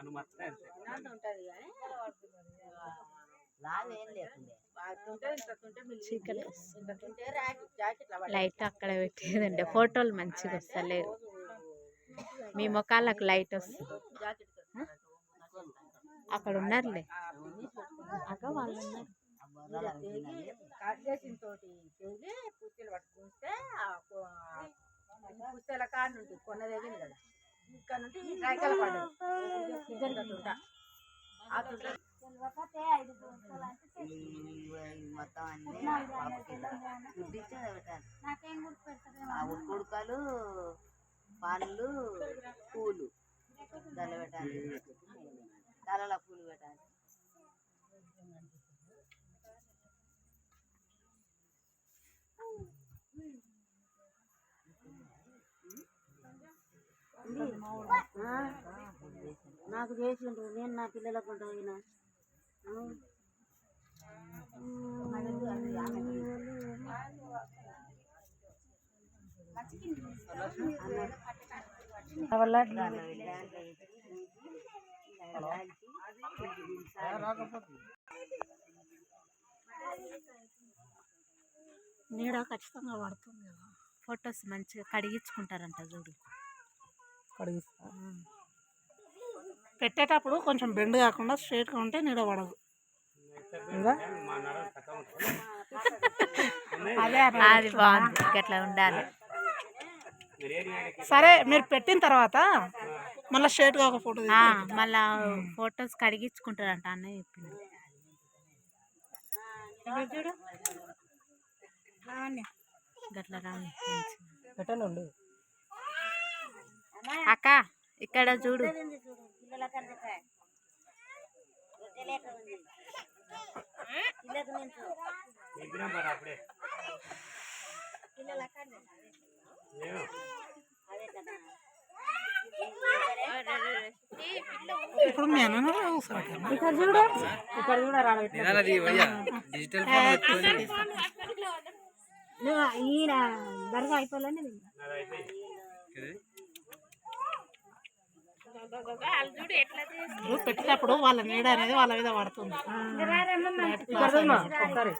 అనుమతి అంతే. లైట్ అక్కడ పెట్టేదండి. ఫోటోలు మంచిగా వస్తలేవు. మీ ముఖాలకు లైట్ వస్తుంది. అక్కడ ఉన్నారులే. అక్క వాళ్ళు ఉన్నారు కట్ చేసిన తోటి తెగి పుస్తలు పట్టుకుంటే పుస్తల కాడ నుండి కొన్న కదా. ఇక్కడ నుండి పడ్డది ఇద్దరు తుంట. ఆ తుంట. మొత్తం అన్ని గుడ్డిచ్చి ఆ ఉడుకుడుకలు పండ్లు పూలు. దళ పెట్టాలి. దళల పూలు పెట్టాలి. నాకు చేసిండు నేను నా పిల్లలకు పోయినా. నీడ ఖచ్చితంగా పడుతుంది కదా. ఫొటోస్ మంచిగా కడిగించుకుంటారంట చూడు. కడిగిస్తా పెట్టేటప్పుడు కొంచెం బెండ్ కాకుండా స్ట్రైట్గా ఉంటే నీడ పడదు. అదే బాగుంది గట్లా ఉండాలి. సరే మీరు పెట్టిన తర్వాత మళ్ళీ స్ట్రైట్గా ఒక ఫోటో మళ్ళా ఫొటోస్ కడిగించుకుంటారంట అన్న చెప్పింది చూడు. గట్లా రాని పెట్టండి అక్క ఇక్కడ చూడు. ఇప్పుడు ఇక్కడ చూడు. ఇక్కడ చూడ డిజిటల్ ఫోన్ ఈయన దర్గా అయిపోలేని పెట్టేటప్పుడు వాళ్ళ నీడ అనేది వాళ్ళ మీద పడుతుంది. ఒకసారి.